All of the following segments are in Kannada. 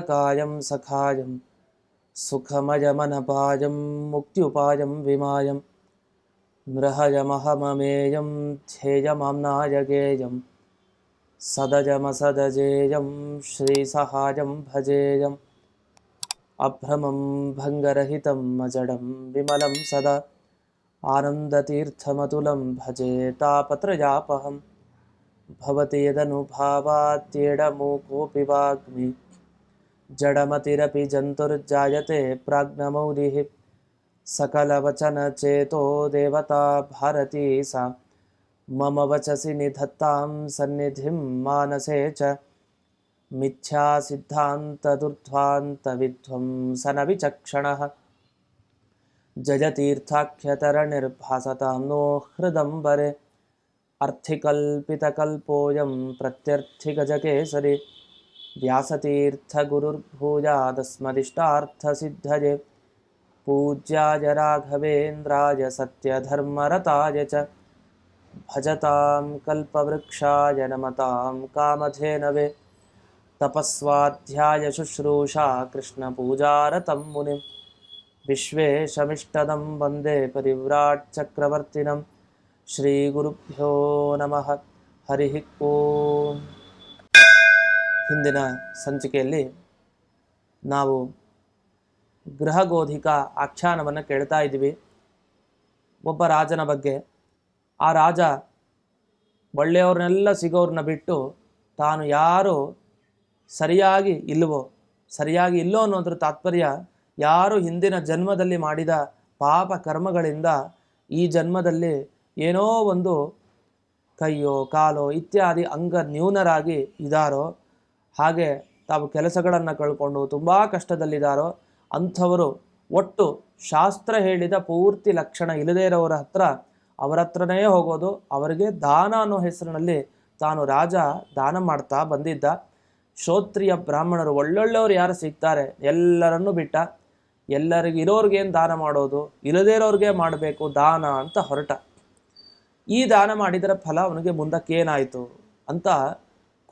शुभ्रकायं सखायं सुखमयमनपायं मुक्त्युपायं विमायं नृहयमहममेयं ध्येयमाम्नायगेयं सदजमसदजेयं श्रीसहायं भजेयम् अभ्रमं भङ्गरहितम् अजडं विमलं सदा आनन्दतीर्थमतुलं भजे तापत्रयापहं भवति यदनुभावात्येडमूकोऽपि वाग्मि जडमतिरपि जन्तुर्जायते प्राज्ञमौलिः सकलवचनचेतो देवता भारती सा। मम वचसि निधत्तां सन्निधिं मानसे च। मिथ्यासिद्धान्तदुर्ध्वान्तविध्वंसनविचक्षणः जयतीर्थाख्यतरनिर्भासतां नो हृदम्बरे अर्थिकल्पितकल्पोऽयं प्रत्यर्थिगजकेसरि। व्यासतीर्थगुरुर्भूजा तस्मदिष्टार्थसिद्धये पूज्याय राघवेन्द्राय सत्यधर्मरताय च। भजतां कल्पवृक्षाय नमतां कामधेनवे तपस्वाध्यायशुश्रूषा कृष्णपूजारतं मुनिं विश्वेशमिष्टदं वंदे परिव्राट्चक्रवर्तिनं श्रीगुरुभ्यो नमः। हरिः ओम्। ಹಿಂದಿನ ಸಂಚಿಕೆಯಲ್ಲಿ ನಾವು ಗೃಹಗೋಧಿಕ ಆಖ್ಯಾನವನ್ನು ಕೇಳ್ತಾ ಇದ್ದೀವಿ. ಒಬ್ಬ ರಾಜನ ಬಗ್ಗೆ. ಆ ರಾಜ ಒಳ್ಳೆಯವ್ರನ್ನೆಲ್ಲ ಸಿಗೋರನ್ನ ಬಿಟ್ಟು ತಾನು ಯಾರು ಸರಿಯಾಗಿ ಇಲ್ಲವೋ, ಸರಿಯಾಗಿ ಇಲ್ಲೋ ಅನ್ನೋದ್ರ ತಾತ್ಪರ್ಯ ಯಾರು ಹಿಂದಿನ ಜನ್ಮದಲ್ಲಿ ಮಾಡಿದ ಪಾಪ ಕರ್ಮಗಳಿಂದ ಈ ಜನ್ಮದಲ್ಲಿ ಏನೋ ಒಂದು ಕೈಯೋ, ಕಾಲೋ ಇತ್ಯಾದಿ ಅಂಗ ನ್ಯೂನರಾಗಿ ಇದ್ದಾರೋ ಹಾಗೆ ತಾವು ಕೆಲಸಗಳನ್ನು ಕಳ್ಕೊಂಡು ತುಂಬ ಕಷ್ಟದಲ್ಲಿದ್ದಾರೋ ಅಂಥವರು ಒಟ್ಟು ಶಾಸ್ತ್ರ ಹೇಳಿದ ಪೂರ್ತಿ ಲಕ್ಷಣ ಇಲ್ಲದೇ ಇರೋರ ಹತ್ರ ಅವರ ಹತ್ರನೇ ಹೋಗೋದು, ಅವರಿಗೆ ದಾನ ಅನ್ನೋ ಹೆಸರಿನಲ್ಲಿ ತಾನು ರಾಜ ದಾನ ಮಾಡ್ತಾ ಬಂದಿದ್ದ. ಶ್ರೋತ್ರಿಯ ಬ್ರಾಹ್ಮಣರು ಒಳ್ಳೊಳ್ಳೆಯವರು ಯಾರು ಸಿಗ್ತಾರೆ? ಎಲ್ಲರನ್ನು ಬಿಟ್ಟ. ಎಲ್ಲರಿಗೆ ಇರೋರ್ಗೇನು ದಾನ ಮಾಡೋದು? ಇಲ್ಲದೇ ಇರೋರಿಗೆ ಮಾಡಬೇಕು ದಾನ ಅಂತ ಹೊರಟ. ಈ ದಾನ ಮಾಡಿದರ ಫಲ ಅವನಿಗೆ ಮುಂದಕ್ಕೇನಾಯಿತು ಅಂತ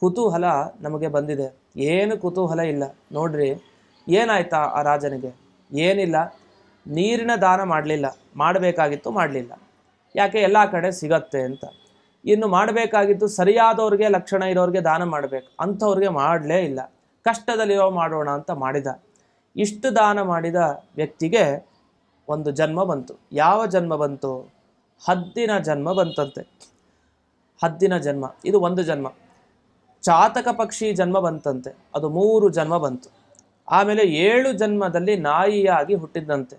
ಕುತೂಹಲ ನಮಗೆ ಬಂದಿದೆ. ಏನು ಕುತೂಹಲ ಇಲ್ಲ. ನೋಡ್ರಿ, ಏನಾಯ್ತಾ ಆ ರಾಜನಿಗೆ? ಏನಿಲ್ಲ. ನೀರಿನ ದಾನ ಮಾಡಲಿಲ್ಲ. ಮಾಡಬೇಕಾಗಿತ್ತು ಮಾಡಲಿಲ್ಲ. ಯಾಕೆ ಎಲ್ಲ ಕಡೆ ಸಿಗತ್ತೆ ಅಂತ. ಇನ್ನು ಮಾಡಬೇಕಾಗಿತ್ತು ಸರಿಯಾದವ್ರಿಗೆ ಲಕ್ಷಣ ಇರೋರಿಗೆ ದಾನ ಮಾಡಬೇಕು. ಅಂಥವ್ರಿಗೆ ಮಾಡಲೇ ಇಲ್ಲ. ಕಷ್ಟದಲ್ಲಿರೋ ಮಾಡೋಣ ಅಂತ ಮಾಡಿದ. ಇಷ್ಟು ದಾನ ಮಾಡಿದ ವ್ಯಕ್ತಿಗೆ ಒಂದು ಜನ್ಮ ಬಂತು. ಯಾವ ಜನ್ಮ ಬಂತು? ಹದ್ದಿನ ಜನ್ಮ ಬಂತಂತೆ. ಹದ್ದಿನ ಜನ್ಮ. ಇದು ಒಂದು ಜನ್ಮ. ಚಾತಕ ಪಕ್ಷಿ ಜನ್ಮ ಬಂತಂತೆ. ಅದು ಮೂರು ಜನ್ಮ ಬಂತು. ಆಮೇಲೆ ಏಳು ಜನ್ಮದಲ್ಲಿ ನಾಯಿಯಾಗಿ ಹುಟ್ಟಿದ್ದಂತೆ.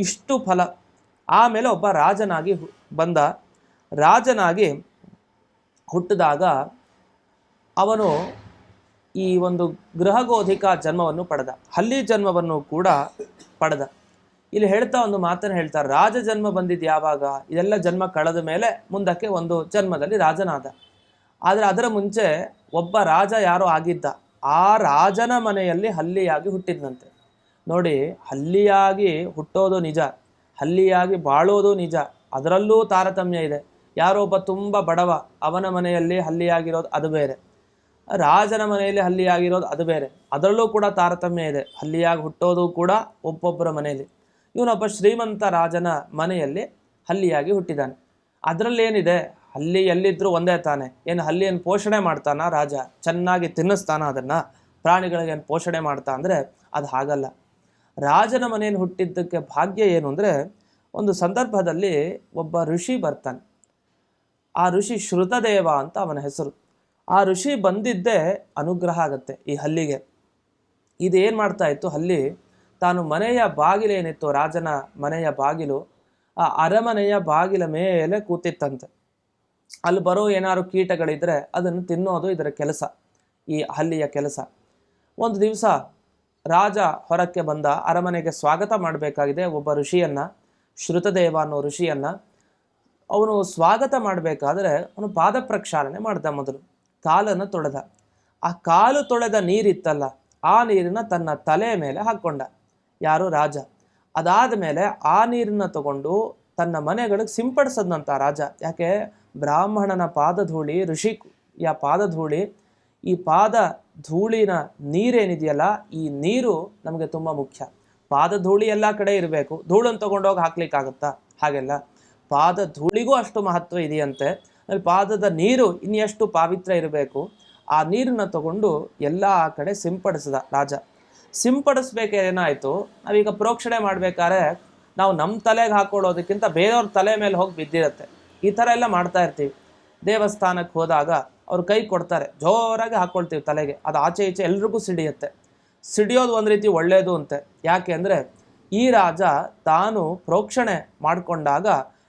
ಇಷ್ಟು ಫಲ. ಆಮೇಲೆ ಒಬ್ಬ ರಾಜನಾಗಿ ಬಂದ. ರಾಜನಾಗಿ ಹುಟ್ಟಿದಾಗ ಅವನು ಈ ಒಂದು ಗೃಹಗೋಧಿಕ ಜನ್ಮವನ್ನು ಪಡೆದ. ಹಲ್ಲಿ ಜನ್ಮವನ್ನು ಕೂಡ ಪಡೆದ. ಇಲ್ಲಿ ಹೇಳ್ತಾ ಒಂದು ಮಾತನ್ನು ಹೇಳ್ತಾರೆ. ರಾಜ ಜನ್ಮ ಬಂದಿದ್ದು ಯಾವಾಗ? ಇದೆಲ್ಲ ಜನ್ಮ ಕಳೆದ ಮೇಲೆ ಮುಂದಕ್ಕೆ ಒಂದು ಜನ್ಮದಲ್ಲಿ ರಾಜನಾದ. ಆದರೆ ಅದರ ಮುಂಚೆ ಒಬ್ಬ ರಾಜ ಯಾರೋ ಆಗಿದ್ದ, ಆ ರಾಜನ ಮನೆಯಲ್ಲಿ ಹಲ್ಲಿಯಾಗಿ ಹುಟ್ಟಿದ್ನಂತೆ. ನೋಡಿ, ಹಲ್ಲಿಯಾಗಿ ಹುಟ್ಟೋದು ನಿಜ, ಹಲ್ಲಿಯಾಗಿ ಬಾಳೋದು ನಿಜ, ಅದರಲ್ಲೂ ತಾರತಮ್ಯ ಇದೆ. ಯಾರೋ ಒಬ್ಬ ತುಂಬ ಬಡವ, ಅವನ ಮನೆಯಲ್ಲಿ ಹಲ್ಲಿಯಾಗಿರೋದು ಅದು ಬೇರೆ. ರಾಜನ ಮನೆಯಲ್ಲಿ ಹಲ್ಲಿಯಾಗಿರೋದು ಅದು ಬೇರೆ, ಅದರಲ್ಲೂ ಕೂಡ ತಾರತಮ್ಯ ಇದೆ. ಹಲ್ಲಿಯಾಗಿ ಹುಟ್ಟೋದು ಕೂಡ ಒಬ್ಬೊಬ್ಬರ ಮನೆಯಲ್ಲಿ. ಇವನೊಬ್ಬ ಶ್ರೀಮಂತ ರಾಜನ ಮನೆಯಲ್ಲಿ ಹಲ್ಲಿಯಾಗಿ ಹುಟ್ಟಿದ್ದಾನೆ. ಅದರಲ್ಲಿ ಏನಿದೆ ಹಲ್ಲಿ ಎಲ್ಲಿದ್ರೂ ಒಂದೇ ತಾನೆ. ಏನು ಹಲ್ಲಿಯನ್ನು ಪೋಷಣೆ ಮಾಡ್ತಾನ ರಾಜ? ಚೆನ್ನಾಗಿ ತಿನ್ನಿಸ್ತಾನ ಅದನ್ನು? ಪ್ರಾಣಿಗಳಿಗೆ ಏನು ಪೋಷಣೆ ಮಾಡ್ತಾ ಅಂದರೆ ಅದು ಹಾಗಲ್ಲ. ರಾಜನ ಮನೆಯಲ್ಲಿ ಹುಟ್ಟಿದ್ದಕ್ಕೆ ಭಾಗ್ಯ ಏನು ಅಂದರೆ ಒಂದು ಸಂದರ್ಭದಲ್ಲಿ ಒಬ್ಬ ಋಷಿ ಬರ್ತಾನೆ. ಆ ಋಷಿ ಶ್ರುತದೇವ ಅಂತ ಅವನ ಹೆಸರು. ಆ ಋಷಿ ಬಂದಿದ್ದೇ ಅನುಗ್ರಹ ಆಗುತ್ತೆ ಈ ಹಲ್ಲಿಗೆ. ಇದೇನು ಮಾಡ್ತಾ ಇತ್ತು? ಹಲ್ಲಿ ತಾನು ಮನೆಯ ಬಾಗಿಲೇನಿತ್ತು ರಾಜನ ಮನೆಯ ಬಾಗಿಲು, ಆ ಅರಮನೆಯ ಬಾಗಿಲ ಮೇಲೆ ಕೂತಿತ್ತಂತೆ. ಅಲ್ಲಿ ಬರೋ ಏನಾದ್ರು ಕೀಟಗಳಿದ್ರೆ ಅದನ್ನು ತಿನ್ನೋದು ಇದರ ಕೆಲಸ, ಈ ಹಲ್ಲಿಯ ಕೆಲಸ. ಒಂದು ದಿವಸ ರಾಜ ಹೊರಕ್ಕೆ ಬಂದ ಅರಮನೆಗೆ ಸ್ವಾಗತ ಮಾಡಬೇಕಾಗಿದೆ ಒಬ್ಬ ಋಷಿಯನ್ನ, ಶ್ರುತದೇವ ಅನ್ನೋ ಋಷಿಯನ್ನ. ಅವನು ಸ್ವಾಗತ ಮಾಡಬೇಕಾದ್ರೆ ಅವನು ಪಾದ ಪ್ರಕ್ಷಾಳನೆ ಮಾಡ್ದ ಮೊದಲು, ಕಾಲನ್ನು ತೊಳೆದ. ಆ ಕಾಲು ತೊಳೆದ ನೀರಿತ್ತಲ್ಲ, ಆ ನೀರನ್ನ ತನ್ನ ತಲೆ ಮೇಲೆ ಹಾಕ್ಕೊಂಡ ಯಾರು? ರಾಜ. ಅದಾದ ಮೇಲೆ ಆ ನೀರನ್ನ ತಗೊಂಡು ತನ್ನ ಮನೆಗಳಿಗೆ ಸಿಂಪಡಿಸದಂತ ರಾಜ. ಯಾಕೆ? ಬ್ರಾಹ್ಮಣನ ಪಾದಧೂಳಿ ಋಷಿಯ ಪಾದಧೂಳಿ ಈ ಪಾದ ಧೂಳಿನ ನೀರೇನಿದೆಯಲ್ಲ, ಈ ನೀರು ನಮಗೆ ತುಂಬ ಮುಖ್ಯ. ಪಾದ ಧೂಳಿ ಎಲ್ಲ ಕಡೆ ಇರಬೇಕು. ಧೂಳನ್ನು ತಗೊಂಡೋಗಿ ಹಾಕ್ಲಿಕ್ಕಾಗತ್ತಾ? ಹಾಗೆಲ್ಲ. ಪಾದ ಧೂಳಿಗೂ ಅಷ್ಟು ಮಹತ್ವ ಇದೆಯಂತೆ. ಅಲ್ಲಿ ಪಾದದ ನೀರು ಇನ್ನೆಷ್ಟು ಪಾವಿತ್ರ ಇರಬೇಕು? ಆ ನೀರನ್ನ ತಗೊಂಡು ಎಲ್ಲ ಆ ಕಡೆ ಸಿಂಪಡಿಸಿದ ರಾಜ. ಸಿಂಪಡಿಸ್ಬೇಕೇನಾಯಿತು ಏನಾಯಿತು? ನಾವೀಗ ಪ್ರೋಕ್ಷಣೆ ಮಾಡಬೇಕಾದ್ರೆ ನಾವು ನಮ್ಮ ತಲೆಗೆ ಹಾಕೊಳ್ಳೋದಕ್ಕಿಂತ ಬೇರೆಯವ್ರ ತಲೆ ಮೇಲೆ ಹೋಗಿ ಬಿದ್ದಿರತ್ತೆ. ಈ ಥರ ಎಲ್ಲ ಮಾಡ್ತಾ ಇರ್ತೀವಿ. ದೇವಸ್ಥಾನಕ್ಕೆ ಹೋದಾಗ ಅವ್ರು ಕೈ ಕೊಡ್ತಾರೆ. ಜೋರಾಗಿ ಹಾಕ್ಕೊಳ್ತೀವಿ ತಲೆಗೆ. ಅದು ಆಚೆ ಈಚೆ ಎಲ್ರಿಗೂ ಸಿಡಿಯುತ್ತೆ. ಸಿಡಿಯೋದು ಒಂದು ರೀತಿ ಒಳ್ಳೆಯದು ಅಂತೆ. ಯಾಕೆ ಅಂದರೆ ಈ ರಾಜ ತಾನು ಪ್ರೋಕ್ಷಣೆ ಮಾಡಿಕೊಂಡಾಗ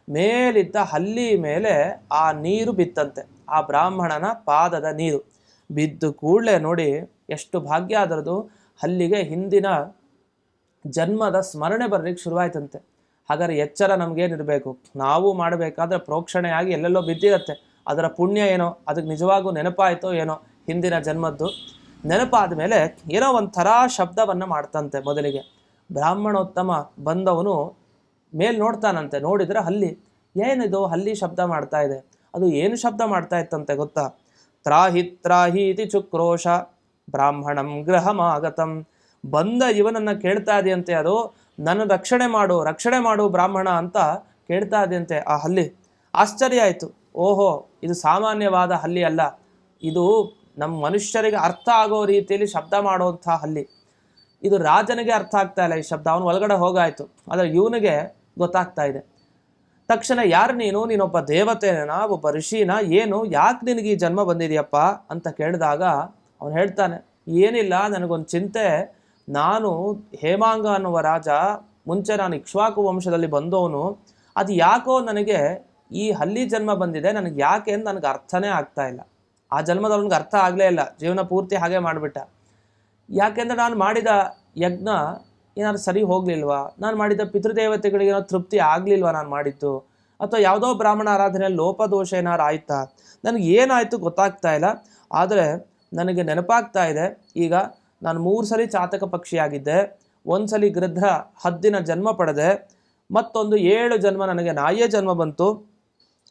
ಮೇಲಿದ್ದ ಹಲ್ಲಿ ಮೇಲೆ ಆ ನೀರು ಬಿತ್ತಂತೆ. ಆ ಬ್ರಾಹ್ಮಣನ ಪಾದದ ನೀರು. ಬಿದ್ದು ಕೂಡಲೇ ನೋಡಿ ಎಷ್ಟು ಭಾಗ್ಯ ಅದರದು. ಹಲ್ಲಿಗೆ ಹಿಂದಿನ ಜನ್ಮದ ಸ್ಮರಣೆ ಬರಲಿಕ್ಕೆ ಶುರುವಾಯ್ತಂತೆ. ಹಾಗಾದ್ರೆ ಎಚ್ಚರ ನಮಗೇನಿರಬೇಕು ನಾವು ಮಾಡಬೇಕಾದ್ರೆ ಪ್ರೋಕ್ಷಣೆಯಾಗಿ ಎಲ್ಲೆಲ್ಲೋ ಬಿದ್ದಿರುತ್ತೆ. ಅದರ ಪುಣ್ಯ ಏನೋ, ಅದಕ್ಕೆ ನಿಜವಾಗೂ ನೆನಪಾಯಿತೋ ಏನೋ ಹಿಂದಿನ ಜನ್ಮದ್ದು. ನೆನಪಾದ ಮೇಲೆ ಏನೋ ಒಂಥರ ಶಬ್ದವನ್ನು ಮಾಡ್ತಂತೆ ಮೊದಲಿಗೆ. ಬ್ರಾಹ್ಮಣೋತ್ತಮ ಬಂದವನು ಮೇಲ್ ನೋಡ್ತಾನಂತೆ, ನೋಡಿದರೆ ಹಲ್ಲಿ. ಏನಿದು? ಹಲ್ಲಿ ಶಬ್ದ ಮಾಡ್ತಾ ಇದೆ. ಅದು ಏನು ಶಬ್ದ ಮಾಡ್ತಾ ಇತ್ತಂತೆ ಗೊತ್ತಾ? ತ್ರಾಹಿ ತ್ರಾಹಿ ಇತಿ ಚುಕ್ರೋಶ ಬ್ರಾಹ್ಮಣಂ ಗೃಹಮಾಗತಂ. ಬಂದ ಇವನನ್ನು ಕೇಳ್ತಾ ಇದೆಯಂತೆ ಅದು? ನನ್ನ ರಕ್ಷಣೆ ಮಾಡು ರಕ್ಷಣೆ ಮಾಡು ಬ್ರಾಹ್ಮಣ ಅಂತ ಕೇಳ್ತಾ ಇದೆಯಂತೆ ಆ ಹಲ್ಲಿ. ಆಶ್ಚರ್ಯ ಆಯಿತು. ಓಹೋ, ಇದು ಸಾಮಾನ್ಯವಾದ ಹಲ್ಲಿ ಅಲ್ಲ. ಇದು ನಮ್ಮ ಮನುಷ್ಯರಿಗೆ ಅರ್ಥ ಆಗೋ ರೀತಿಯಲ್ಲಿ ಶಬ್ದ ಮಾಡುವಂಥ ಹಲ್ಲಿ. ಇದು ರಾಜನಿಗೆ ಅರ್ಥ ಆಗ್ತಾ ಇಲ್ಲ ಈ ಶಬ್ದ. ಅವನು ಒಳಗಡೆ ಹೋಗಾಯ್ತು. ಆದರೆ ಇವನಿಗೆ ಗೊತ್ತಾಗ್ತಾ ಇದೆ. ತಕ್ಷಣ, ಯಾರು ನೀನು? ನೀನೊಬ್ಬ ದೇವತೆನ? ಒಬ್ಬ ಋಷಿನ? ಏನು? ಯಾಕೆ ನಿನಗೆ ಈ ಜನ್ಮ ಬಂದಿದೆಯಪ್ಪ? ಅಂತ ಕೇಳಿದಾಗ ಅವನು ಹೇಳ್ತಾನೆ, ಏನಿಲ್ಲ, ನನಗೊಂದು ಚಿಂತೆ. ನಾನು ಹೇಮಾಂಗ ಅನ್ನುವ ರಾಜ, ಮುಂಚೆ ನಾನು ಇಕ್ಷ್ವಾಕು ವಂಶದಲ್ಲಿ ಬಂದವನು, ಅದು ಯಾಕೋ ನನಗೆ ಈ ಹಲ್ಲಿ ಜನ್ಮ ಬಂದಿದೆ, ನನಗೆ ಯಾಕೆ ಅಂತ ನನಗೆ ಅರ್ಥನೇ ಆಗ್ತಾ ಇಲ್ಲ. ಆ ಜನ್ಮದಲ್ಲಿ ನನಗೆ ಅರ್ಥ ಆಗಲೇ ಇಲ್ಲ, ಜೀವನ ಪೂರ್ತಿ ಹಾಗೆ ಮಾಡಿಬಿಟ್ಟ. ಯಾಕೆಂದರೆ ನಾನು ಮಾಡಿದ ಯಜ್ಞ ಏನಾದ್ರು ಸರಿ ಹೋಗ್ಲಿಲ್ವಾ? ನಾನು ಮಾಡಿದ ಪಿತೃದೇವತೆಗಳಿಗೆ ಏನೋ ತೃಪ್ತಿ ಆಗ್ಲಿಲ್ವಾ ನಾನು ಮಾಡಿದ್ದು? ಅಥವಾ ಯಾವುದೋ ಬ್ರಾಹ್ಮಣ ಆರಾಧನೆ ಲೋಪದೋಷ ಏನಾರು ಆಯ್ತಾ? ನನಗೆ ಏನಾಯಿತು ಗೊತ್ತಾಗ್ತಾ ಇಲ್ಲ, ಆದರೆ ನನಗೆ ನೆನಪಾಗ್ತಾ ಇದೆ, ಈಗ ನಾನು ಮೂರು ಸಲ ಚಾತಕ ಪಕ್ಷಿಯಾಗಿದ್ದೆ, ಒಂದು ಸಲ ಗೃಧ್ರ ಹದ್ದಿನ ಜನ್ಮ ಪಡೆದೆ, ಮತ್ತೊಂದು ಏಳು ಜನ್ಮ ನನಗೆ ನಾಯಿಯ ಜನ್ಮ ಬಂತು.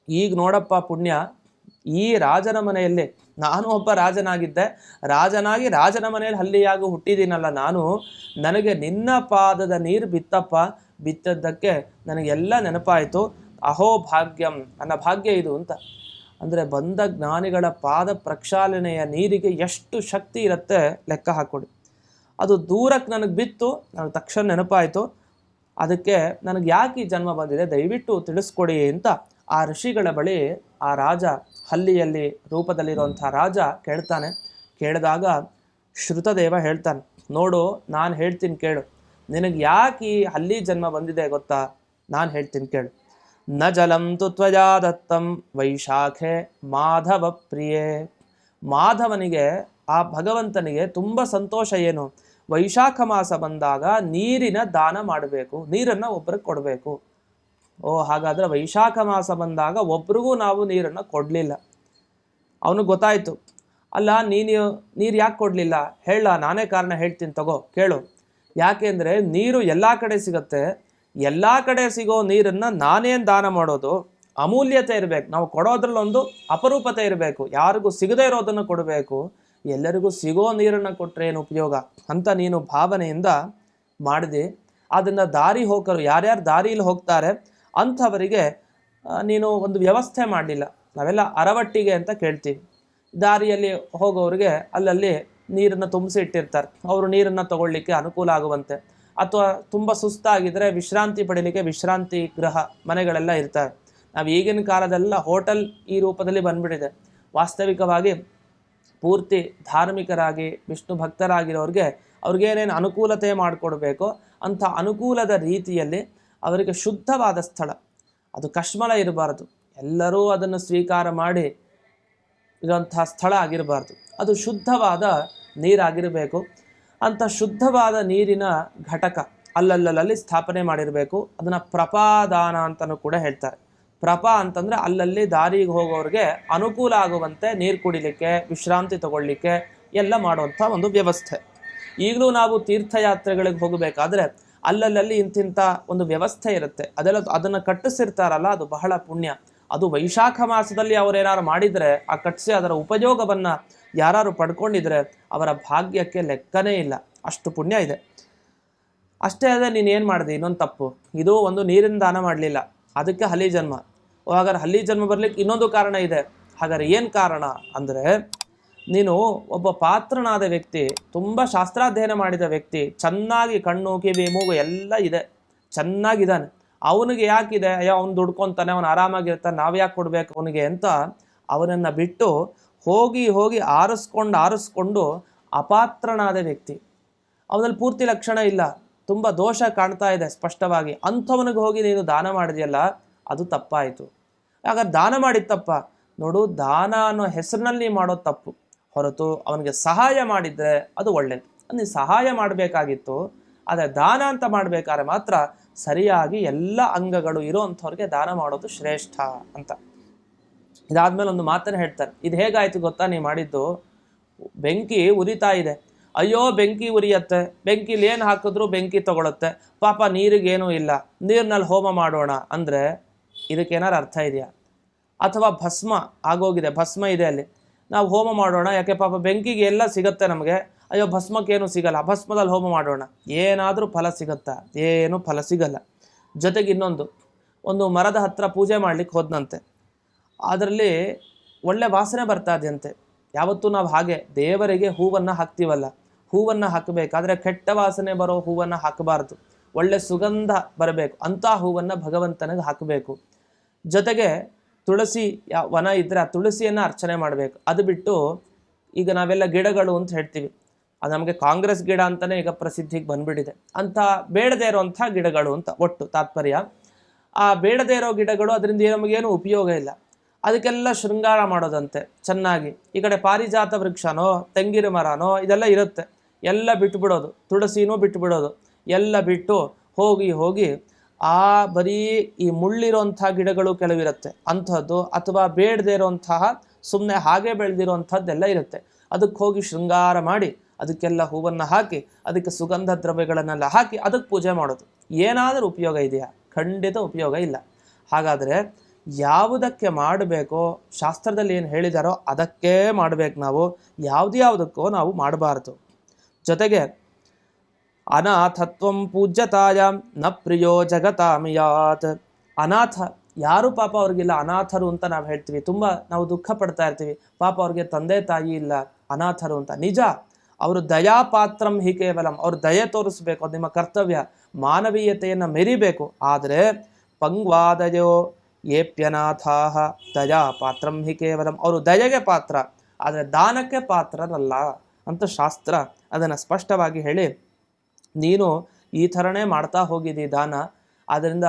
ಈಗ ನೋಡಪ್ಪ ಪುಣ್ಯ, ಈ ರಾಜನ ಮನೆಯಲ್ಲಿ ನಾನು ಒಬ್ಬ ರಾಜನಾಗಿದ್ದೆ. ರಾಜನಾಗಿ ರಾಜನ ಮನೆಯಲ್ಲಿ ಹಲ್ಲಿಯಾಗಿ ಹುಟ್ಟಿದ್ದೀನಲ್ಲ ನಾನು. ನನಗೆ ನಿನ್ನ ಪಾದದ ನೀರು ಬಿತ್ತಪ್ಪ. ಬಿತ್ತದ್ದಕ್ಕೆ ನನಗೆಲ್ಲ ನೆನಪಾಯಿತು. ಅಹೋ ಭಾಗ್ಯಂ, ನನ್ನ ಭಾಗ್ಯ ಇದು ಅಂತ. ಅಂದರೆ ಬಂದ ಜ್ಞಾನಿಗಳ ಪಾದ ಪ್ರಕ್ಷಾಲನೆಯ ನೀರಿಗೆ ಎಷ್ಟು ಶಕ್ತಿ ಇರುತ್ತೆ ಲೆಕ್ಕ ಹಾಕ್ಕೊಡಿ. ಅದು ದೂರಕ್ಕೆ ನನಗೆ ಬಿತ್ತು ನನಗೆ ತಕ್ಷಣ ನೆನಪಾಯಿತು. ಅದಕ್ಕೆ ನನಗೆ ಯಾಕೆ ಈ ಜನ್ಮ ಬಂದಿದೆ, ದಯವಿಟ್ಟು ತಿಳಿಸ್ಕೊಡಿ ಅಂತ ಆ ಋಷಿಗಳ ಬಳಿ ಆ ರಾಜ ಹಲ್ಲಿಯಲ್ಲಿ ರೂಪದಲ್ಲಿರುವಂಥ ರಾಜ ಕೇಳ್ತಾನೆ. ಕೇಳಿದಾಗ ಶ್ರುತದೇವ ಹೇಳ್ತಾನೆ, ನೋಡು, ನಾನು ಹೇಳ್ತೀನಿ ಕೇಳು. ನಿನಗೆ ಯಾಕೆ ಈ ಹಲ್ಲಿ ಜನ್ಮ ಬಂದಿದೆ ಗೊತ್ತಾ? ನಾನು ಹೇಳ್ತೀನಿ ಕೇಳು. ನ ಜಲಂ ತು ತ್ವಜಾ ದತ್ತಂ ವೈಶಾಖೆ ಮಾಧವ ಪ್ರಿಯೇ. ಮಾಧವನಿಗೆ, ಆ ಭಗವಂತನಿಗೆ ತುಂಬ ಸಂತೋಷ ಏನು? ವೈಶಾಖ ಮಾಸ ಬಂದಾಗ ನೀರಿನ ದಾನ ಮಾಡಬೇಕು, ನೀರನ್ನು ಒಬ್ಬರಿಗೆ ಕೊಡಬೇಕು. ಓ, ಹಾಗಾದ್ರೆ ವೈಶಾಖ ಮಾಸ ಬಂದಾಗ ಒಬ್ರಿಗೂ ನಾವು ನೀರನ್ನು ಕೊಡಲಿಲ್ಲ. ಅವನು ಗೊತ್ತಾಯ್ತು. ಅಲ್ಲ, ನೀನು, ನೀರು ಯಾಕೆ ಕೊಡಲಿಲ್ಲ? ಹೇಳ, ನಾನೇ ಕಾರಣ ಹೇಳ್ತೀನಿ, ತಗೋ, ಕೇಳು. ಯಾಕೆಂದರೆ ನೀರು ಎಲ್ಲ ಕಡೆ ಸಿಗತ್ತೆ ಎಲ್ಲ ಕಡೆ ಸಿಗೋ ನೀರನ್ನು ನಾನೇನು ದಾನ ಮಾಡೋದು. ಅಮೂಲ್ಯತೆ ಇರಬೇಕು. ನಾವು ಕೊಡೋದ್ರಲ್ಲೊಂದು ಅಪರೂಪತೆ ಇರಬೇಕು. ಯಾರಿಗೂ ಸಿಗದೇ ಇರೋದನ್ನು ಕೊಡಬೇಕು. ಎಲ್ಲರಿಗೂ ಸಿಗೋ ನೀರನ್ನು ಕೊಟ್ಟರೆ ಏನು ಉಪಯೋಗ? ಅಂತ ನೀನು ಭಾವನೆಯಿಂದ ಮಾಡಿದೆ. ಅದನ್ನು ದಾರಿ ಹೋಗರು ಯಾರ್ಯಾರು ದಾರಿಯಲ್ಲಿ ಹೋಗ್ತಾರೆ, ಅಂಥವರಿಗೆ ನೀನು ಒಂದು ವ್ಯವಸ್ಥೆ ಮಾಡಲಿಲ್ಲ. ನಾವೆಲ್ಲ ಅರವಟ್ಟಿಗೆ ಅಂತ ಕೇಳ್ತೀವಿ. ದಾರಿಯಲ್ಲಿ ಹೋಗೋರಿಗೆ ಅಲ್ಲಲ್ಲಿ ನೀರನ್ನು ತುಂಬಿಸಿ ಇಟ್ಟಿರ್ತಾರೆ. ಅವರು ನೀರನ್ನು ತಗೊಳ್ಳಿಕ್ಕೆ ಅನುಕೂಲ ಆಗುವಂತೆ. ಅಥವಾ ತುಂಬ ಸುಸ್ತಾಗಿದ್ದರೆ ವಿಶ್ರಾಂತಿ ಪಡೀಲಿಕ್ಕೆ ವಿಶ್ರಾಂತಿ ಗೃಹ ಮನೆಗಳೆಲ್ಲ ಇರ್ತವೆ ನಾವು ಈಗಿನ ಕಾಲದೆಲ್ಲ ಹೋಟೆಲ್ ಈ ರೂಪದಲ್ಲಿ ಬಂದ್ಬಿಟ್ಟಿದೆ. ವಾಸ್ತವಿಕವಾಗಿ ಪೂರ್ತಿ ಧಾರ್ಮಿಕರಾಗಿ, ವಿಷ್ಣು ಭಕ್ತರಾಗಿರೋರಿಗೆ ಅವ್ರಿಗೇನೇನು ಅನುಕೂಲತೆ ಮಾಡಿಕೊಡ್ಬೇಕು ಅಂಥ ಅನುಕೂಲದ ರೀತಿಯಲ್ಲಿ ಅವರಿಗೆ ಶುದ್ಧವಾದ ಸ್ಥಳ. ಅದು ಕಶ್ಮಲ ಇರಬಾರದು. ಎಲ್ಲರೂ ಅದನ್ನು ಸ್ವೀಕಾರ ಮಾಡಿ ಇರುವಂತಹ ಸ್ಥಳ ಆಗಿರಬಾರ್ದು. ಅದು ಶುದ್ಧವಾದ ನೀರಾಗಿರಬೇಕು. ಅಂಥ ಶುದ್ಧವಾದ ನೀರಿನ ಘಟಕ ಅಲ್ಲಲ್ಲಲ್ಲಿ ಸ್ಥಾಪನೆ ಮಾಡಿರಬೇಕು. ಅದನ್ನು ಪ್ರಪಾದಾನ ಅಂತಲೂ ಕೂಡ ಹೇಳ್ತಾರೆ. ಪ್ರಪ ಅಂತಂದರೆ ಅಲ್ಲಲ್ಲಿ ದಾರಿಗೆ ಹೋಗೋರಿಗೆ ಅನುಕೂಲ ಆಗುವಂತೆ ನೀರು ಕುಡಿಲಿಕ್ಕೆ, ವಿಶ್ರಾಂತಿ ತಗೊಳ್ಳಿಕ್ಕೆ ಎಲ್ಲ ಮಾಡುವಂಥ ಒಂದು ವ್ಯವಸ್ಥೆ. ಈಗಲೂ ನಾವು ತೀರ್ಥಯಾತ್ರೆಗಳಿಗೆ ಹೋಗಬೇಕಾದ್ರೆ ಅಲ್ಲಲ್ಲಲ್ಲಿ ಇಂತಿಂಥ ಒಂದು ವ್ಯವಸ್ಥೆ ಇರುತ್ತೆ. ಅದೆಲ್ಲ ಅದನ್ನು ಕಟ್ಟಿಸಿರ್ತಾರಲ್ಲ, ಅದು ಬಹಳ ಪುಣ್ಯ. ಅದು ವೈಶಾಖ ಮಾಸದಲ್ಲಿ ಅವರೇನಾದ್ರು ಮಾಡಿದರೆ ಆ ಕಟ್ಟಿಸಿ ಅದರ ಉಪಯೋಗವನ್ನು ಯಾರು ಪಡ್ಕೊಂಡಿದ್ರೆ ಅವರ ಭಾಗ್ಯಕ್ಕೆ ಲೆಕ್ಕನೇ ಇಲ್ಲ. ಅಷ್ಟು ಪುಣ್ಯ ಇದೆ. ಅಷ್ಟೇ ಅದೇ ನೀನು ಏನು ಮಾಡಿದೆ? ಇನ್ನೊಂದು ತಪ್ಪು. ಇದು ಒಂದು ನೀರಿನ ದಾನ ಮಾಡಲಿಲ್ಲ. ಅದಕ್ಕೆ ಹಲಿ ಜನ್ಮ. ಹಾಗಾದ್ರೆ ಹಲ್ಲಿ ಜನ್ಮ ಬರ್ಲಿಕ್ಕೆ ಇನ್ನೊಂದು ಕಾರಣ ಇದೆ. ಹಾಗಾದ್ರೆ ಏನು ಕಾರಣ ಅಂದರೆ, ನೀನು ಒಬ್ಬ ಪಾತ್ರನಾದ ವ್ಯಕ್ತಿ, ತುಂಬ ಶಾಸ್ತ್ರಾಧ್ಯಯನ ಮಾಡಿದ ವ್ಯಕ್ತಿ, ಚೆನ್ನಾಗಿ ಕಣ್ಣು, ಕಿವಿ, ಮೂಗು ಎಲ್ಲ ಇದೆ. ಚೆನ್ನಾಗಿದ್ದಾನೆ. ಅವನಿಗೆ ಯಾಕಿದೆ? ಅಯ್ಯೋ, ಅವ್ನು ದುಡ್ಕೊಂತಾನೆ, ಅವನು ಆರಾಮಾಗಿರ್ತಾನೆ ನಾವು ಯಾಕೆ ಕೊಡ್ಬೇಕು ಅವನಿಗೆ ಅಂತ ಅವನನ್ನು ಬಿಟ್ಟು ಹೋಗಿ ಹೋಗಿ ಆರಿಸ್ಕೊಂಡು ಆರಿಸ್ಕೊಂಡು ಅಪಾತ್ರನಾದ ವ್ಯಕ್ತಿ. ಅವನಲ್ಲಿ ಪೂರ್ತಿ ಲಕ್ಷಣ ಇಲ್ಲ. ತುಂಬ ದೋಷ ಕಾಣ್ತಾ ಇದೆ ಸ್ಪಷ್ಟವಾಗಿ. ಅಂಥವನಿಗೆ ಹೋಗಿ ನೀನು ದಾನ ಮಾಡಿದೆಯಲ್ಲ, ಅದು ತಪ್ಪಾಯಿತು. ಆಗ ದಾನ ಮಾಡಿದ ತಪ್ಪ. ನೋಡು, ದಾನ ಅನ್ನೋ ಹೆಸರಿನಲ್ಲಿ ಮಾಡೋ ತಪ್ಪು. ಹೊರತು ಅವನಿಗೆ ಸಹಾಯ ಮಾಡಿದರೆ ಅದು ಒಳ್ಳೇದು. ನೀನು ಸಹಾಯ ಮಾಡಬೇಕಾಗಿತ್ತು, ಆದರೆ ದಾನ ಅಂತ ಮಾಡಬೇಕಾದ್ರೆ ಮಾತ್ರ ಸರಿಯಾಗಿ ಎಲ್ಲ ಅಂಗಗಳು ಇರೋವಂಥವ್ರಿಗೆ ದಾನ ಮಾಡೋದು ಶ್ರೇಷ್ಠ ಅಂತ. ಇದಾದ್ಮೇಲೆ ಒಂದು ಮಾತನ್ನು ಹೇಳ್ತಾರೆ. ಇದು ಹೇಗಾಯಿತು ಗೊತ್ತಾ? ನೀವು ಮಾಡಿದ್ದು ಬೆಂಕಿ ಉರಿತಾ ಇದೆ. ಅಯ್ಯೋ, ಬೆಂಕಿ ಉರಿಯತ್ತೆ. ಬೆಂಕಿಲಿ ಏನು ಹಾಕಿದ್ರು ಬೆಂಕಿ ತಗೊಳುತ್ತೆ. ಪಾಪ ನೀರಿಗೇನೂ ಇಲ್ಲ. ನೀರಿನಲ್ಲಿ ಹೋಮ ಮಾಡೋಣ ಅಂದರೆ ಇದಕ್ಕೇನಾರು ಅರ್ಥ ಇದೆಯಾ? ಅಥವಾ ಭಸ್ಮ ಆಗೋಗಿದೆ. ಭಸ್ಮ ಇದೆ ಅಲ್ಲಿ. ನಾವು ಹೋಮ ಮಾಡೋಣ. ಯಾಕೆ ಪಾಪ ಬೆಂಕಿಗೆ ಎಲ್ಲ ಸಿಗುತ್ತೆ ನಮಗೆ. ಅಯ್ಯೋ, ಭಸ್ಮಕ್ಕೇನು ಸಿಗಲ್ಲ. ಭಸ್ಮದಲ್ಲಿ ಹೋಮ ಮಾಡೋಣ. ಏನಾದರೂ ಫಲ ಸಿಗುತ್ತಾ? ಏನೂ ಫಲ ಸಿಗಲ್ಲ. ಜೊತೆಗೆ ಇನ್ನೊಂದು. ಒಂದು ಮರದ ಹತ್ರ ಪೂಜೆ ಮಾಡ್ಲಿಕ್ಕೆ ಹೋದ್ನಂತೆ. ಅದರಲ್ಲಿ ಒಳ್ಳೆ ವಾಸನೆ ಬರ್ತಾ ಇದೆಯಂತೆ ಯಾವತ್ತೂ ನಾವು ಹಾಗೆ ದೇವರಿಗೆ ಹೂವನ್ನು ಹಾಕ್ತೀವಲ್ಲ. ಹೂವನ್ನು ಹಾಕಬೇಕಾದ್ರೆ ಕೆಟ್ಟ ವಾಸನೆ ಬರೋ ಹೂವನ್ನು ಹಾಕಬಾರ್ದು. ಒಳ್ಳೆ ಸುಗಂಧ ಬರಬೇಕು. ಅಂಥ ಹೂವನ್ನು ಭಗವಂತನಿಗೆ ಹಾಕಬೇಕು. ಜೊತೆಗೆ ತುಳಸಿ ವನ ಇದ್ದರೆ ಆ ತುಳಸಿಯನ್ನು ಅರ್ಚನೆ ಮಾಡಬೇಕು. ಅದು ಬಿಟ್ಟು ಈಗ ನಾವೆಲ್ಲ ಗಿಡಗಳು ಅಂತ ಹೇಳ್ತೀವಿ. ಅದು ನಮಗೆ ಕಾಂಗ್ರೆಸ್ ಗಿಡ ಅಂತಲೇ ಈಗ ಪ್ರಸಿದ್ಧಿಗೆ ಬಂದುಬಿಟ್ಟಿದೆ. ಅಂಥ ಬೇಡದೇ ಇರೋವಂಥ ಗಿಡಗಳು ಅಂತ ಒಟ್ಟು ತಾತ್ಪರ್ಯ. ಆ ಬೇಡದೇ ಇರೋ ಗಿಡಗಳು ಅದರಿಂದ ನಮಗೇನು ಉಪಯೋಗ ಇಲ್ಲ. ಅದಕ್ಕೆಲ್ಲ ಶೃಂಗಾರ ಮಾಡೋದಂತೆ, ಚೆನ್ನಾಗಿ. ಈ ಕಡೆ ಪಾರಿಜಾತ ವೃಕ್ಷನೋ, ತೆಂಗಿನ ಮರನೋ, ಇದೆಲ್ಲ ಇರುತ್ತೆ. ಎಲ್ಲ ಬಿಟ್ಟುಬಿಡೋದು ತುಳಸಿನೂ ಬಿಟ್ಟುಬಿಡೋದು ಎಲ್ಲ ಬಿಟ್ಟು ಹೋಗಿ ಹೋಗಿ ಆ ಬರೀ ಈ ಮುಳ್ಳಿರೋಂಥ ಗಿಡಗಳು ಕೆಲವಿರುತ್ತೆ. ಅಂಥದ್ದು ಅಥವಾ ಬೇಡದೇ ಇರೋಂತಹ ಸುಮ್ಮನೆ ಹಾಗೆ ಬೆಳೆದಿರೋಂಥದ್ದೆಲ್ಲ ಇರುತ್ತೆ. ಅದಕ್ಕೆ ಹೋಗಿ ಶೃಂಗಾರ ಮಾಡಿ, ಅದಕ್ಕೆಲ್ಲ ಹೂವನ್ನು ಹಾಕಿ, ಅದಕ್ಕೆ ಸುಗಂಧ ದ್ರವ್ಯಗಳನ್ನೆಲ್ಲ ಹಾಕಿ ಅದಕ್ಕೆ ಪೂಜೆ ಮಾಡೋದು. ಏನಾದರೂ ಉಪಯೋಗ ಇದೆಯಾ? ಖಂಡಿತ ಉಪಯೋಗ ಇಲ್ಲ. ಹಾಗಾದರೆ ಯಾವುದಕ್ಕೆ ಮಾಡಬೇಕೋ, ಶಾಸ್ತ್ರದಲ್ಲಿ ಏನು ಹೇಳಿದಾರೋ ಅದಕ್ಕೇ ಮಾಡಬೇಕು ನಾವು. ಯಾವುದು ಯಾವುದಕ್ಕೋ ನಾವು ಮಾಡಬಾರ್ದು. ಜೊತೆಗೆ, ಅನಾಥತ್ವಂ ಪೂಜ್ಯತಾಯ ನ ಪ್ರಿಯೋ ಜಗತಾಮಿಯಾತ್. ಅನಾಥ, ಯಾರು ಪಾಪ ಅವ್ರಿಗಿಲ್ಲ, ಅನಾಥರು ಅಂತ ನಾವು ಹೇಳ್ತೀವಿ. ತುಂಬ ನಾವು ದುಃಖ ಪಡ್ತಾ ಇರ್ತೀವಿ. ಪಾಪ ಅವ್ರಿಗೆ ತಂದೆ ತಾಯಿ ಇಲ್ಲ, ಅನಾಥರು ಅಂತ. ನಿಜ, ಅವರು ದಯಾಪಾತ್ರಂ ಹಿ ಕೇವಲಂ. ಅವ್ರು ದಯೆ ತೋರಿಸ್ಬೇಕು, ಅದು ನಿಮ್ಮ ಕರ್ತವ್ಯ. ಮಾನವೀಯತೆಯನ್ನು ಮೆರಿಬೇಕು. ಆದರೆ, ಪಂಗ್ವಾದಯೋ ಏಪ್ಯನಾಥಾಹ ದಯಾ. ಪಾತ್ರಂ ಹಿ ಕೇವಲಂ. ಅವರು ದಯೆಗೆ ಪಾತ್ರ, ಆದರೆ ದಾನಕ್ಕೆ ಪಾತ್ರರಲ್ಲ ಅಂತ ಶಾಸ್ತ್ರ ಅದನ್ನು ಸ್ಪಷ್ಟವಾಗಿ ಹೇಳಿ, ನೀನು ಈ ಥರನೇ ಮಾಡ್ತಾ ಹೋಗಿದ್ದಿ ದಾನ ಆದ್ದರಿಂದ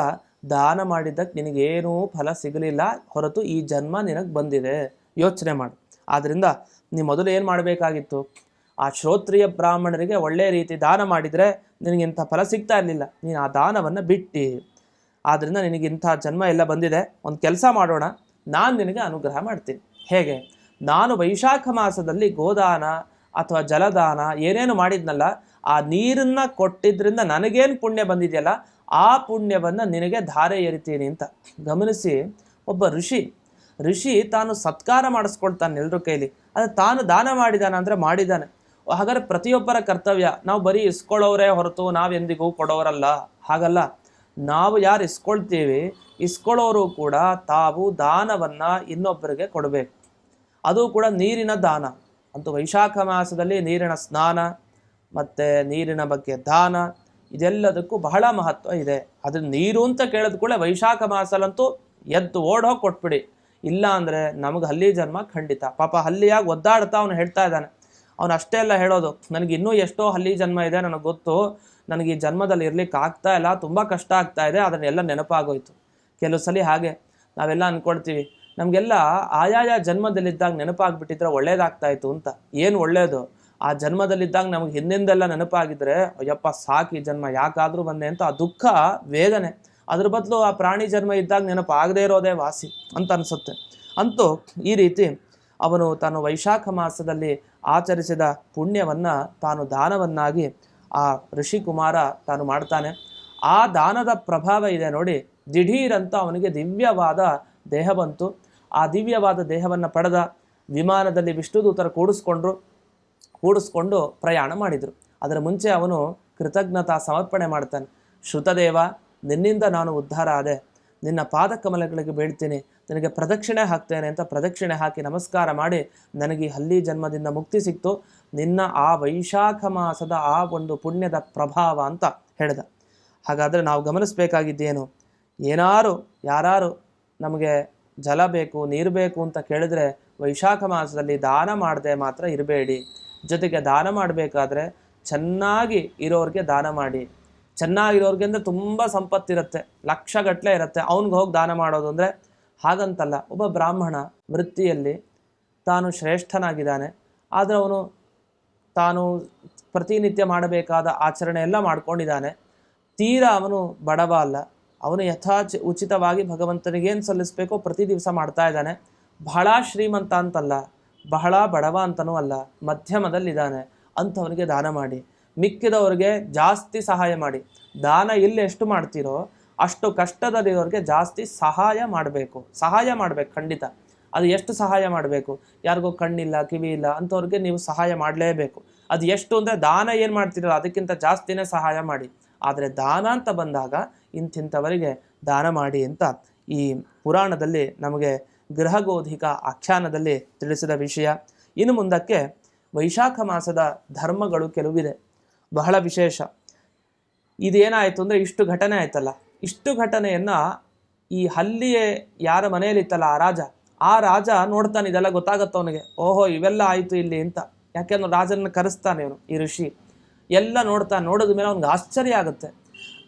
ದಾನ ಮಾಡಿದ್ದಕ್ಕೆ ನಿನಗೇನೂ ಫಲ ಸಿಗಲಿಲ್ಲ, ಹೊರತು ಈ ಜನ್ಮ ನಿನಗೆ ಬಂದಿದೆ. ಯೋಚನೆ ಮಾಡು. ಆದ್ದರಿಂದ ನೀ ಮೊದಲು ಏನು ಮಾಡಬೇಕಾಗಿತ್ತು? ಆ ಶ್ರೋತ್ರಿಯ ಬ್ರಾಹ್ಮಣರಿಗೆ ಒಳ್ಳೆಯ ರೀತಿ ದಾನ ಮಾಡಿದರೆ ನಿನಗಿಂಥ ಫಲ ಸಿಗ್ತಾ ಇರಲಿಲ್ಲ. ನೀನು ಆ ದಾನವನ್ನು ಬಿಟ್ಟು. ಆದ್ದರಿಂದ ನಿನಗಿಂಥ ಜನ್ಮ ಎಲ್ಲ ಬಂದಿದೆ, ಒಂದು ಕೆಲಸ ಮಾಡೋಣ. ನಾನು ನಿನಗೆ ಅನುಗ್ರಹ ಮಾಡ್ತೀನಿ. ಹೇಗೆ? ನಾನು ವೈಶಾಖ ಮಾಸದಲ್ಲಿ ಗೋದಾನ ಅಥವಾ ಜಲದಾನ ಏನೇನು ಮಾಡಿದ್ನಲ್ಲ, ಆ ನೀರನ್ನು ಕೊಟ್ಟಿದ್ದರಿಂದ ನನಗೇನು ಪುಣ್ಯ ಬಂದಿದೆಯಲ್ಲ, ಆ ಪುಣ್ಯವನ್ನು ನಿನಗೆ ಧಾರೆ ಎರಿತೀನಿ ಅಂತ. ಗಮನಿಸಿ, ಒಬ್ಬ ಋಷಿ. ಋಷಿ ತಾನು ಸತ್ಕಾರ ಮಾಡಿಸ್ಕೊಳ್ತಾನೆ ಎಲ್ಲರ ಕೈಲಿ. ಅದು ತಾನು ದಾನ ಮಾಡಿದಾನ ಅಂದರೆ ಮಾಡಿದ್ದಾನೆ ಹಾಗಾದ್ರೆ ಪ್ರತಿಯೊಬ್ಬರ ಕರ್ತವ್ಯ, ನಾವು ಬರೀ ಇಸ್ಕೊಳ್ಳೋರೇ ಹೊರತು ನಾವೆಂದಿಗೂ ಕೊಡೋರಲ್ಲ. ಹಾಗಲ್ಲ. ನಾವು ಯಾರು ಇಸ್ಕೊಳ್ತೀವಿ, ಇಸ್ಕೊಳ್ಳೋರು ಕೂಡ ತಾವು ದಾನವನ್ನು ಇನ್ನೊಬ್ಬರಿಗೆ ಕೊಡಬೇಕು. ಅದು ಕೂಡ ನೀರಿನ ದಾನ. ಅಂತೂ ವೈಶಾಖ ಮಾಸದಲ್ಲಿ ನೀರಿನ ಸ್ನಾನ, ಮತ್ತು ನೀರಿನ ಬಗ್ಗೆ ದಾನ, ಇದೆಲ್ಲದಕ್ಕೂ ಬಹಳ ಮಹತ್ವ ಇದೆ. ಅದು ನೀರು ಅಂತ ಕೇಳಿದ ಕೂಡ ವೈಶಾಖ ಮಾಸಲ್ಲಂತೂ ಎದ್ದು ಓಡೋಗಿ ಕೊಟ್ಬಿಡಿ. ಇಲ್ಲ ಅಂದರೆ ನಮಗೆ ಹಲ್ಲಿ ಜನ್ಮ ಖಂಡಿತ. ಪಾಪ ಹಲ್ಲಿಯಾಗಿ ಒದ್ದಾಡ್ತಾ ಅವನು ಹೇಳ್ತಾ ಇದ್ದಾನೆ. ಅವನು ಅಷ್ಟೇ ಎಲ್ಲ ಹೇಳೋದು, ನನಗೆ ಇನ್ನೂ ಎಷ್ಟೋ ಹಲ್ಲಿ ಜನ್ಮ ಇದೆ, ನನಗೆ ಗೊತ್ತು. ನನಗೆ ಈ ಜನ್ಮದಲ್ಲಿ ಇರ್ಲಿಕ್ಕೆ ಆಗ್ತಾ ಇಲ್ಲ, ತುಂಬ ಕಷ್ಟ ಆಗ್ತಾ ಇದೆ, ಅದನ್ನೆಲ್ಲ ನೆನಪಾಗೋಯ್ತು. ಕೆಲವು ಸಲ ಹಾಗೆ ನಾವೆಲ್ಲ ಅನ್ಕೊಳ್ತೀವಿ, ನಮಗೆಲ್ಲ ಆಯಾಯ ಜನ್ಮದಲ್ಲಿದ್ದಾಗ ನೆನಪಾಗ್ಬಿಟ್ಟಿದ್ರೆ ಒಳ್ಳೇದಾಗ್ತಾ ಇತ್ತು ಅಂತ. ಏನು ಒಳ್ಳೇದು? ಆ ಜನ್ಮದಲ್ಲಿದ್ದಾಗ ನಮಗೆ ಹಿಂದಿಂದೆಲ್ಲ ನೆನಪಾಗಿದ್ರೆ, ಅಯ್ಯಪ್ಪ ಸಾಕು ಈ ಜನ್ಮ, ಯಾಕಾದರೂ ಬಂದೆ ಅಂತ ಆ ದುಃಖ, ವೇದನೆ, ಅದ್ರ ಬದಲು ಆ ಪ್ರಾಣಿ ಜನ್ಮ ಇದ್ದಾಗ ನೆನಪು ಆಗದೇ ಇರೋದೇ ವಾಸಿ ಅಂತ ಅನಿಸುತ್ತೆ. ಅಂತೂ ಈ ರೀತಿ ಅವನು ತಾನು ವೈಶಾಖ ಮಾಸದಲ್ಲಿ ಆಚರಿಸಿದ ಪುಣ್ಯವನ್ನು ತಾನು ದಾನವನ್ನಾಗಿ ಆ ಋಷಿಕುಮಾರ ತಾನು ಮಾಡ್ತಾನೆ. ಆ ದಾನದ ಪ್ರಭಾವ ಇದೆ ನೋಡಿ. ದಿಢೀರಂತ ಅವನಿಗೆ ದಿವ್ಯವಾದ ದೇಹ ಬಂತು. ಆ ದಿವ್ಯವಾದ ದೇಹವನ್ನು ಪಡೆದ. ವಿಮಾನದಲ್ಲಿ ವಿಷ್ಣುದೂತರ ಕೂಡಿಸ್ಕೊಂಡ್ರು. ಕೂಡಿಸ್ಕೊಂಡು ಪ್ರಯಾಣ ಮಾಡಿದರು. ಅದರ ಮುಂಚೆ ಅವನು ಕೃತಜ್ಞತಾ ಸಮರ್ಪಣೆ ಮಾಡ್ತಾನೆ. ಶ್ರುತದೇವ, ನಿನ್ನಿಂದ ನಾನು ಉದ್ಧಾರ ಆದೆ. ನಿನ್ನ ಪಾದ ಕಮಲಗಳಿಗೆ ಬೀಳ್ತೀನಿ, ನನಗೆ ಪ್ರದಕ್ಷಿಣೆ ಹಾಕ್ತೇನೆ ಅಂತ ಪ್ರದಕ್ಷಿಣೆ ಹಾಕಿ ನಮಸ್ಕಾರ ಮಾಡಿ ನನಗೆ ಹಲ್ಲಿ ಜನ್ಮದಿಂದ ಮುಕ್ತಿ ಸಿಕ್ತು. ನಿನ್ನ ಆ ವೈಶಾಖ ಮಾಸದ ಆ ಒಂದು ಪುಣ್ಯದ ಪ್ರಭಾವ ಅಂತ ಹೇಳಿದ. ಹಾಗಾದರೆ ನಾವು ಗಮನಿಸಬೇಕಾಗಿದ್ದೇನು? ಏನಾರು ಯಾರು ನಮಗೆ ಜಲ ಬೇಕು, ನೀರು ಬೇಕು ಅಂತ ಕೇಳಿದ್ರೆ ವೈಶಾಖ ಮಾಸದಲ್ಲಿ ದಾನ ಮಾಡದೆ ಮಾತ್ರ ಇರಬೇಡಿ. ಜೊತೆಗೆ ದಾನ ಮಾಡಬೇಕಾದ್ರೆ ಚೆನ್ನಾಗಿ ಇರೋರಿಗೆ ದಾನ ಮಾಡಿ. ಚೆನ್ನಾಗಿರೋರ್ಗೆ ಅಂದರೆ ತುಂಬ ಸಂಪತ್ತಿರುತ್ತೆ ಲಕ್ಷಗಟ್ಟಲೆ ಇರುತ್ತೆ. ಅವ್ನಿಗೆ ಹೋಗಿ ದಾನ ಮಾಡೋದು ಅಂದರೆ ಹಾಗಂತಲ್ಲ, ಒಬ್ಬ ಬ್ರಾಹ್ಮಣ ವೃತ್ತಿಯಲ್ಲಿ ತಾನು ಶ್ರೇಷ್ಠನಾಗಿದ್ದಾನೆ, ಆದರೆ ಅವನು ತಾನು ಪ್ರತಿನಿತ್ಯ ಮಾಡಬೇಕಾದ ಆಚರಣೆ ಎಲ್ಲ ಮಾಡ್ಕೊಂಡಿದ್ದಾನೆ. ತೀರಾ ಅವನು ಬಡವ ಅಲ್ಲ, ಅವನು ಯಥಾಚ ಉಚಿತವಾಗಿ ಭಗವಂತನಿಗೆ ಏನು ಸಲ್ಲಿಸಬೇಕೋ ಪ್ರತಿ ದಿವಸ ಮಾಡ್ತಾ ಇದ್ದಾನೆ. ಬಹಳ ಶ್ರೀಮಂತ ಅಂತಲ್ಲ, ಬಹಳ ಬಡವ ಅಂತನೂ ಅಲ್ಲ, ಮಧ್ಯಮದಲ್ಲಿದ್ದಾನೆ, ಅಂಥವನಿಗೆ ದಾನ ಮಾಡಿ. ಮಿಕ್ಕಿದವ್ರಿಗೆ ಜಾಸ್ತಿ ಸಹಾಯ ಮಾಡಿ. ದಾನ ಇಲ್ಲಿ ಎಷ್ಟು ಮಾಡ್ತೀರೋ ಅಷ್ಟು ಕಷ್ಟದಲ್ಲಿರೋರಿಗೆ ಜಾಸ್ತಿ ಸಹಾಯ ಮಾಡಬೇಕು. ಸಹಾಯ ಮಾಡಬೇಕು, ಖಂಡಿತ. ಅದು ಎಷ್ಟು ಸಹಾಯ ಮಾಡಬೇಕು? ಯಾರಿಗೋ ಕಣ್ಣಿಲ್ಲ, ಕಿವಿ ಇಲ್ಲ ಅಂಥವ್ರಿಗೆ ನೀವು ಸಹಾಯ ಮಾಡಲೇಬೇಕು. ಅದು ಎಷ್ಟು ಅಂದರೆ ದಾನ ಏನು ಮಾಡ್ತೀರಲ್ಲ, ಅದಕ್ಕಿಂತ ಜಾಸ್ತಿನೇ ಸಹಾಯ ಮಾಡಿ. ಆದರೆ ದಾನ ಅಂತ ಬಂದಾಗ ಇಂತಿಂಥವರಿಗೆ ದಾನ ಮಾಡಿ ಅಂತ ಈ ಪುರಾಣದಲ್ಲಿ ನಮಗೆ ಗೃಹಗೋಧಿಕ ಆಖ್ಯಾನದಲ್ಲಿ ತಿಳಿಸಿದ ವಿಷಯ. ಇನ್ನು ಮುಂದಕ್ಕೆ ವೈಶಾಖ ಮಾಸದ ಧರ್ಮಗಳು ಕೆಲವಿದೆ. ಬಹಳ ವಿಶೇಷ. ಇದೇನಾಯಿತು ಅಂದರೆ ಇಷ್ಟು ಘಟನೆ ಆಯ್ತಲ್ಲ. ಇಷ್ಟು ಘಟನೆಯನ್ನು ಈ ಹಲ್ಲಿಯೇ ಯಾರ ಮನೆಯಲ್ಲಿತ್ತಲ್ಲ ಆ ರಾಜ? ಆ ರಾಜ ನೋಡ್ತಾನೆ, ಇದೆಲ್ಲ ಗೊತ್ತಾಗತ್ತ ಅವನಿಗೆ. ಓಹೋ, ಇವೆಲ್ಲ ಆಯಿತು ಇಲ್ಲಿ ಅಂತ. ಯಾಕೆಂದ್ರೆ ರಾಜನ ಕರೆಸ್ತಾನೆ ಅವನು ಈ ಋಷಿ. ಎಲ್ಲ ನೋಡ್ತಾನೆ ನೋಡಿದ ಮೇಲೆ ಅವ್ನಿಗೆ ಆಶ್ಚರ್ಯ ಆಗುತ್ತೆ.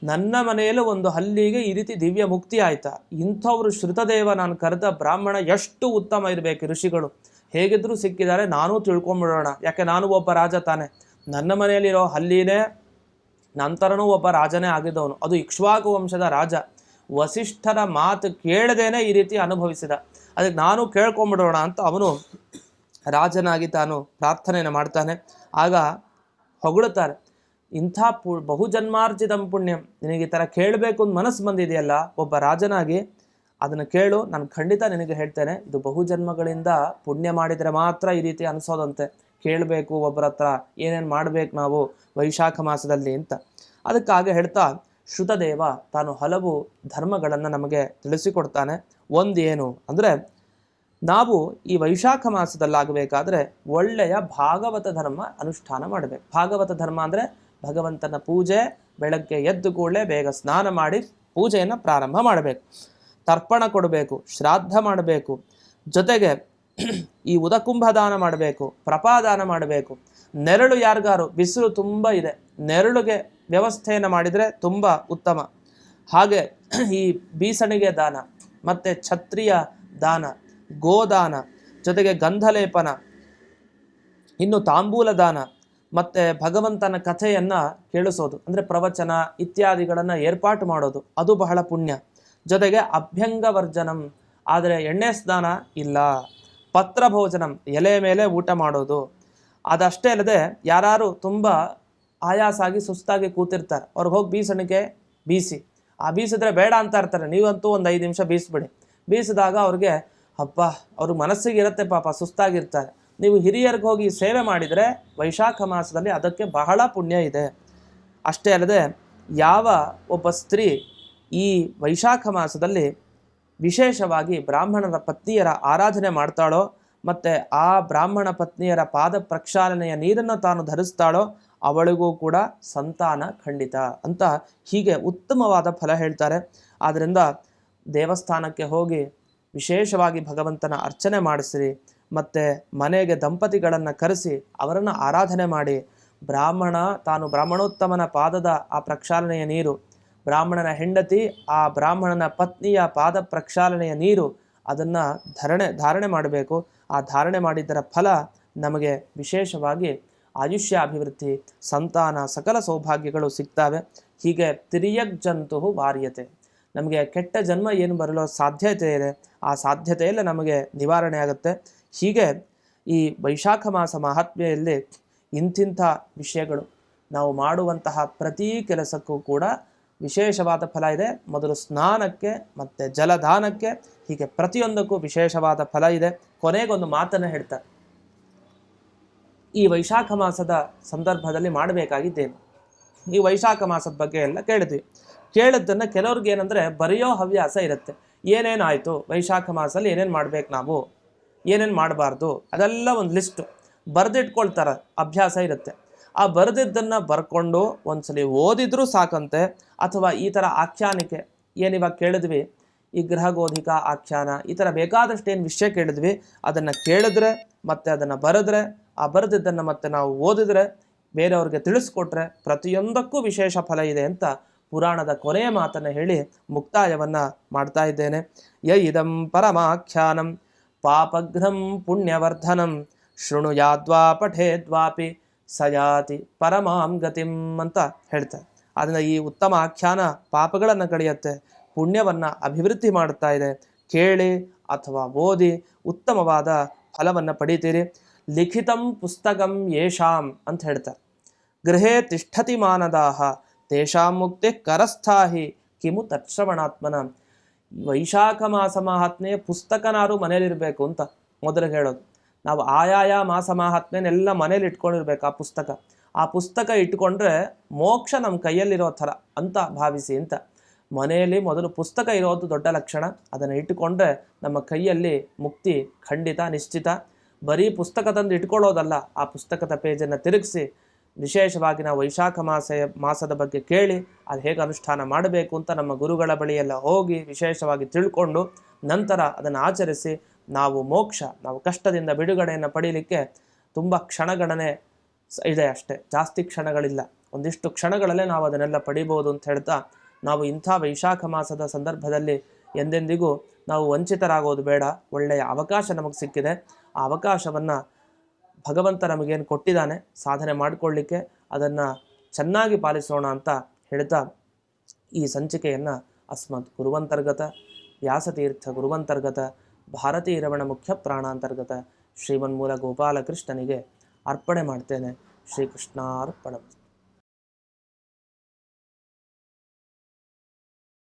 ನನ್ನ ಮನೆಯಲ್ಲೂ ಒಂದು ಹಲ್ಲಿಗೆ ಈ ರೀತಿ ದಿವ್ಯ ಮುಕ್ತಿ ಆಯ್ತಾ? ಇಂಥವ್ರು ಶ್ರುತದೇವ ನಾನು ಕರೆದ ಬ್ರಾಹ್ಮಣ ಎಷ್ಟು ಉತ್ತಮ ಇರಬೇಕು ಋಷಿಗಳು. ಹೇಗಿದ್ರೂ ಸಿಕ್ಕಿದ್ದಾರೆ, ನಾನೂ ತಿಳ್ಕೊಂಬಿಡೋಣ. ಯಾಕೆ, ನಾನು ಒಬ್ಬ ರಾಜ ತಾನೆ. ನನ್ನ ಮನೆಯಲ್ಲಿರೋ ಹಲ್ಲಿನೇ ನಂತರನೂ ಒಬ್ಬ ರಾಜನೇ ಆಗಿದ್ದವನು. ಅದು ಇಕ್ಷ್ವಾಕು ವಂಶದ ರಾಜ. ವಸಿಷ್ಠರ ಮಾತು ಕೇಳದೇನೆ ಈ ರೀತಿ ಅನುಭವಿಸಿದ. ಅದಕ್ಕೆ ನಾನು ಕೇಳ್ಕೊಂಬಿಡೋಣ ಅಂತ ಅವನು ರಾಜನಾಗಿ ತಾನು ಪ್ರಾರ್ಥನೆಯನ್ನು ಮಾಡ್ತಾನೆ. ಆಗ ಹೊಗಳುತ್ತಾರೆ, ಇಂಥ ಪು, ಬಹುಜನ್ಮಾರ್ಜಿತಂ ಪುಣ್ಯಂ, ನಿನಗೆ ಈ ಥರ ಕೇಳಬೇಕು ಅಂತ ಮನಸ್ಸು ಬಂದಿದೆಯಲ್ಲ, ಒಬ್ಬ ರಾಜನಾಗಿ, ಅದನ್ನು ಕೇಳು, ನಾನು ಖಂಡಿತ ನಿನಗೆ ಹೇಳ್ತೇನೆ, ಇದು ಬಹುಜನ್ಮಗಳಿಂದ ಪುಣ್ಯ ಮಾಡಿದರೆ ಮಾತ್ರ ಈ ರೀತಿ ಅನಿಸೋದಂತೆ. ಕೇಳಬೇಕು ಒಬ್ಬರ ಹತ್ರ ಏನೇನು ಮಾಡಬೇಕು ನಾವು ವೈಶಾಖ ಮಾಸದಲ್ಲಿ ಅಂತ. ಅದಕ್ಕಾಗಿ ಹೇಳ್ತಾ, ಶ್ರುತದೇವ ತಾನು ಹಲವು ಧರ್ಮಗಳನ್ನು ನಮಗೆ ತಿಳಿಸಿಕೊಡ್ತಾನೆ. ಒಂದೇನು ಅಂದರೆ, ನಾವು ಈ ವೈಶಾಖ ಮಾಸದಲ್ಲಾಗಬೇಕಾದ್ರೆ ಒಳ್ಳೆಯ ಭಾಗವತ ಧರ್ಮ ಅನುಷ್ಠಾನ ಮಾಡಬೇಕು. ಭಾಗವತ ಧರ್ಮ ಅಂದರೆ ಭಗವಂತನ ಪೂಜೆ, ಬೆಳಗ್ಗೆ ಎದ್ದು ಕೂಡಲೇ ಬೇಗ ಸ್ನಾನ ಮಾಡಿ ಪೂಜೆಯನ್ನು ಪ್ರಾರಂಭ ಮಾಡಬೇಕು. ತರ್ಪಣ ಕೊಡಬೇಕು, ಶ್ರಾದ್ದ ಮಾಡಬೇಕು. ಜೊತೆಗೆ ಈ ಉದಕುಂಭ ದಾನ ಮಾಡಬೇಕು, ಪ್ರಪಾದಾನ ಮಾಡಬೇಕು. ನೆರಳು ಯಾರಿಗಾರು? ಬಿಸಿಲು ತುಂಬ ಇದೆ. ನೆರಳುಗೆ ವ್ಯವಸ್ಥೆಯನ್ನು ಮಾಡಿದರೆ ತುಂಬ ಉತ್ತಮ. ಹಾಗೆ ಈ ಬೀಸಣಿಗೆ ದಾನ, ಮತ್ತು ಛತ್ರಿಯ ದಾನ, ಗೋದಾನ, ಜೊತೆಗೆ ಗಂಧಲೇಪನ, ಇನ್ನು ತಾಂಬೂಲ ದಾನ, ಮತ್ತು ಭಗವಂತನ ಕಥೆಯನ್ನು ಕೇಳಿಸೋದು, ಅಂದರೆ ಪ್ರವಚನ ಇತ್ಯಾದಿಗಳನ್ನು ಏರ್ಪಾಟು ಮಾಡೋದು, ಅದು ಬಹಳ ಪುಣ್ಯ. ಜೊತೆಗೆ ಅಭ್ಯಂಗವರ್ಜನಂ, ಆದರೆ ಎಣ್ಣೆ ಸ್ನಾನ ಇಲ್ಲ. ಪತ್ರ ಭೋಜನಂ ಎಲೆ ಮೇಲೆ ಊಟ ಮಾಡೋದು. ಅದಷ್ಟೇ ಅಲ್ಲದೆ ಯಾರು ತುಂಬ ಆಯಾಸಾಗಿ, ಸುಸ್ತಾಗಿ ಕೂತಿರ್ತಾರೆ. ಅವ್ರಿಗೆ ಹೋಗಿ ಬೀಸಣಿಗೆ ಬೀಸಿ. ಆ ಬೀಸಿದ್ರೆ ಬೇಡ ಅಂತ ಇರ್ತಾರೆ. ನೀವಂತೂ ಒಂದು ಐದು ನಿಮಿಷ ಬೀಸ್ಬಿಡಿ. ಬೀಸಿದಾಗ ಅವ್ರಿಗೆ ಅಪ್ಪ ಅವ್ರ ಮನಸ್ಸಿಗೆ ಇರುತ್ತೆ ಪಾಪ, ಸುಸ್ತಾಗಿರ್ತಾರೆ. ನೀವು ಹಿರಿಯರಿಗೆ ಹೋಗಿ ಸೇವೆ ಮಾಡಿದರೆ ವೈಶಾಖ ಮಾಸದಲ್ಲಿ ಅದಕ್ಕೆ ಬಹಳ ಪುಣ್ಯ ಇದೆ. ಅಷ್ಟೇ ಅಲ್ಲದೆ, ಯಾವ ಒಬ್ಬ ಸ್ತ್ರೀ ಈ ವೈಶಾಖ ಮಾಸದಲ್ಲಿ ವಿಶೇಷವಾಗಿ ಬ್ರಾಹ್ಮಣರ ಪತ್ನಿಯರ ಆರಾಧನೆ ಮಾಡ್ತಾಳೋ, ಮತ್ತು ಆ ಬ್ರಾಹ್ಮಣ ಪತ್ನಿಯರ ಪಾದ ಪ್ರಕ್ಷಾಲನೆಯ ನೀರನ್ನು ತಾನು ಧರಿಸ್ತಾಳೋ, ಅವಳಿಗೂ ಕೂಡ ಸಂತಾನ ಖಂಡಿತ ಅಂತ ಹೀಗೆ ಉತ್ತಮವಾದ ಫಲ ಹೇಳ್ತಾರೆ. ಆದ್ದರಿಂದ ದೇವಸ್ಥಾನಕ್ಕೆ ಹೋಗಿ ವಿಶೇಷವಾಗಿ ಭಗವಂತನ ಅರ್ಚನೆ ಮಾಡಿಸಿರಿ, ಮತ್ತು ಮನೆಗೆ ದಂಪತಿಗಳನ್ನು ಕರೆಸಿ ಅವರನ್ನು ಆರಾಧನೆ ಮಾಡಿ. ಬ್ರಾಹ್ಮಣ ತಾನು ಬ್ರಾಹ್ಮಣೋತ್ತಮನ ಪಾದದ ಆ ಪ್ರಕ್ಷಾಲನೆಯ ನೀರು ಬ್ರಾಹ್ಮಣನ ಹೆಂಡತಿ, ಆ ಬ್ರಾಹ್ಮಣನ ಪತ್ನಿಯ ಪಾದ ಪ್ರಕ್ಷಾಲನೆಯ ನೀರು ಅದನ್ನು ಧರಣೆ, ಧಾರಣೆ ಮಾಡಬೇಕು. ಆ ಧಾರಣೆ ಮಾಡಿದ್ದರ ಫಲ ನಮಗೆ ವಿಶೇಷವಾಗಿ ಆಯುಷ್ಯ ಅಭಿವೃದ್ಧಿ ಸಂತಾನ, ಸಕಲ ಸೌಭಾಗ್ಯಗಳು ಸಿಗ್ತವೆ. ಹೀಗೆ ತಿರಿಯಗ್ ಜಂತು ವಾರ್ಯತೆ. ನಮಗೆ ಕೆಟ್ಟ ಜನ್ಮ ಏನು ಬರಲು ಸಾಧ್ಯತೆ ಇದೆ. ಆ ಸಾಧ್ಯತೆಯೆಲ್ಲ ನಮಗೆ ನಿವಾರಣೆ ಆಗುತ್ತೆ. ಹೀಗೆ ಈ ವೈಶಾಖ ಮಾಸ ಮಹಾತ್ಮೆಯಲ್ಲಿ ಇಂತಿಂಥ ವಿಷಯಗಳು. ನಾವು ಮಾಡುವಂತಹ ಪ್ರತಿ ಕೆಲಸಕ್ಕೂ ಕೂಡ ವಿಶೇಷವಾದ ಫಲ ಇದೆ. ಮೊದಲು ಸ್ನಾನಕ್ಕೆ, ಮತ್ತು ಜಲದಾನಕ್ಕೆ ಹೀಗೆ ಪ್ರತಿಯೊಂದಕ್ಕೂ ವಿಶೇಷವಾದ ಫಲ ಇದೆ. ಕೊನೆಗೊಂದು ಮಾತನ್ನು ಹೇಳ್ತಾರೆ ಈ ವೈಶಾಖ ಮಾಸದ ಸಂದರ್ಭದಲ್ಲಿ ಮಾಡಬೇಕಾಗಿದ್ದೇನು? ಈ ವೈಶಾಖ ಮಾಸದ ಬಗ್ಗೆ ಎಲ್ಲ ಕೇಳಿದ್ವಿ. ಕೇಳಿದ್ದನ್ನು ಕೆಲವ್ರಿಗೆ ಏನಂದರೆ ಬರೆಯೋ ಹವ್ಯಾಸ ಇರುತ್ತೆ. ಏನೇನಾಯಿತು ವೈಶಾಖ ಮಾಸದಲ್ಲಿ ಏನೇನು ಮಾಡ್ಬೇಕು ನಾವು? ಏನೇನು ಮಾಡಬಾರ್ದು? ಅದೆಲ್ಲ ಒಂದು ಲಿಸ್ಟು ಬರೆದಿಟ್ಕೊಳ್ತಾರೆ. ಅಭ್ಯಾಸ ಇರುತ್ತೆ. ಆ ಬರೆದಿದ್ದನ್ನು ಬರ್ಕೊಂಡು ಒಂದ್ಸಲಿ ಓದಿದ್ರೂ ಸಾಕಂತೆ, ಅಥವಾ ಈ ಥರ ಆಖ್ಯಾನಿಕೆ ಏನಿವಾಗ ಕೇಳಿದ್ವಿ, ಈ ಗೃಹಗೋಧಿಕ ಆಖ್ಯಾನ, ಈ ಥರ ಬೇಕಾದಷ್ಟು ಏನು ವಿಷಯ ಕೇಳಿದ್ವಿ, ಅದನ್ನು ಕೇಳಿದ್ರೆ ಮತ್ತು ಅದನ್ನು ಬರೆದ್ರೆ, ಆ ಬರೆದಿದ್ದನ್ನು ಮತ್ತೆ ನಾವು ಓದಿದ್ರೆ, ಬೇರೆಯವ್ರಿಗೆ ತಿಳಿಸ್ಕೊಟ್ರೆ ಪ್ರತಿಯೊಂದಕ್ಕೂ ವಿಶೇಷ ಫಲ ಇದೆ ಅಂತ ಪುರಾಣದ ಕೊನೆಯ ಮಾತನ್ನು ಹೇಳಿ ಮುಕ್ತಾಯವನ್ನು ಮಾಡ್ತಾ ಇದ್ದೇನೆ. ಯ ಇದಂ ಪರಮಾಖ್ಯಾನಂ ಪಾಪಘ್ನಂ ಪುಣ್ಯವರ್ಧನಂ ಶೃಣುಯಾದ್ವಾ ಪಠೇದ್ವಾಪಿ ಸಯಾತಿ ಪರಮಾಂ ಗತಿಂ ಅಂತ ಹೇಳ್ತಾರೆ. ಅದನ್ನು ಈ ಉತ್ತಮ ಆಖ್ಯಾನ ಪಾಪಗಳನ್ನು ಕಳೆಯುತ್ತೆ ಪುಣ್ಯವನ್ನು ಅಭಿವೃದ್ಧಿ ಮಾಡುತ್ತಾ ಇದೆ. ಕೇಳಿ ಅಥವಾ ಓದಿ ಉತ್ತಮವಾದ ಫಲವನ್ನು ಪಡೀತೀರಿ. ಲಿಖಿತಂ ಪುಸ್ತಕಂ ಯೇಷಾಂ ಅಂತ ಹೇಳ್ತಾರೆ. ಗೃಹೇ ತಿಷ್ಠತಿ ಮಾನದಾಹ, ತೇಷಾಂ ಮುಕ್ತಿ ಕರಸ್ಥಾಹಿ ಕಿಮು ತತ್ಶ್ರವಣಾತ್ಮನ. ವೈಶಾಖ ಮಾಸ ಮಹಾತ್ಮೆ ಪುಸ್ತಕನಾರು ಮನೇಲಿರಬೇಕು ಅಂತ ಮೊದಲು ಹೇಳೋದು. ನಾವು ಆಯಾಯ, ಮಾಸ ಮಹಾತ್ಮೆನೆಲ್ಲ ಮನೇಲಿ ಇಟ್ಕೊಂಡಿರ್ಬೇಕು ಆ ಪುಸ್ತಕ. ಆ ಪುಸ್ತಕ ಇಟ್ಕೊಂಡ್ರೆ ಮೋಕ್ಷ ನಮ್ಮ ಕೈಯಲ್ಲಿರೋ ಥರ ಅಂತ ಭಾವಿಸಿ ಅಂತ. ಮನೆಯಲ್ಲಿ ಮೊದಲು ಪುಸ್ತಕ ಇರೋದು ದೊಡ್ಡ ಲಕ್ಷಣ. ಅದನ್ನು ಇಟ್ಟುಕೊಂಡ್ರೆ ನಮ್ಮ ಕೈಯಲ್ಲಿ ಮುಕ್ತಿ ಖಂಡಿತ, ನಿಶ್ಚಿತ. ಬರೀ ಪುಸ್ತಕ ತಂದು ಇಟ್ಕೊಳ್ಳೋದಲ್ಲ, ಆ ಪುಸ್ತಕದ ಪೇಜನ್ನು ತಿರುಗಿಸಿ ವಿಶೇಷವಾಗಿ ನಾವು ವೈಶಾಖ ಮಾಸ, ಮಾಸದ ಬಗ್ಗೆ ಕೇಳಿ, ಅದು ಹೇಗೆ ಅನುಷ್ಠಾನ ಮಾಡಬೇಕು ಅಂತ ನಮ್ಮ ಗುರುಗಳ ಬಳಿಯೆಲ್ಲ ಹೋಗಿ ವಿಶೇಷವಾಗಿ ತಿಳ್ಕೊಂಡು ನಂತರ ಅದನ್ನು ಆಚರಿಸಿ ನಾವು ಮೋಕ್ಷ, ನಾವು ಕಷ್ಟದಿಂದ ಬಿಡುಗಡೆಯನ್ನು ಪಡೀಲಿಕ್ಕೆ ತುಂಬ ಕ್ಷಣಗಣನೆ ಇದೆ ಅಷ್ಟೇ. ಜಾಸ್ತಿ ಕ್ಷಣಗಳಿಲ್ಲ. ಒಂದಿಷ್ಟು ಕ್ಷಣಗಳಲ್ಲೇ ನಾವು ಅದನ್ನೆಲ್ಲ ಪಡಿಬೋದು ಅಂತ ಹೇಳ್ತಾ ನಾವು ಇಂಥ ವೈಶಾಖ ಮಾಸದ ಸಂದರ್ಭದಲ್ಲಿ ಎಂದೆಂದಿಗೂ ನಾವು ವಂಚಿತರಾಗೋದು ಬೇಡ. ಒಳ್ಳೆಯ ಅವಕಾಶ ನಮಗೆ ಸಿಕ್ಕಿದೆ. ಆ ಅವಕಾಶವನ್ನು ಭಗವಂತ ನಮಗೇನು ಕೊಟ್ಟಿದ್ದಾನೆ? ಸಾಧನೆ ಮಾಡಿಕೊಳ್ಳಿಕ್ಕೆ ಅದನ್ನು ಚೆನ್ನಾಗಿ ಪಾಲಿಸೋಣ ಅಂತ ಹೇಳ್ತಾ ಈ ಸಂಚಿಕೆಯನ್ನು ಅಸ್ಮತ್ ಗುರುವಂತರ್ಗತ, ವ್ಯಾಸತೀರ್ಥ ಗುರುವಂತರ್ಗತ ಭಾರತೀ ರಮಣ ಮುಖ್ಯ ಪ್ರಾಣಾಂತರ್ಗತ ಶ್ರೀಮನ್ಮೂಲ ಗೋಪಾಲಕೃಷ್ಣನಿಗೆ ಅರ್ಪಣೆ ಮಾಡ್ತೇನೆ ಶ್ರೀಕೃಷ್ಣಾರ್ಪಣ.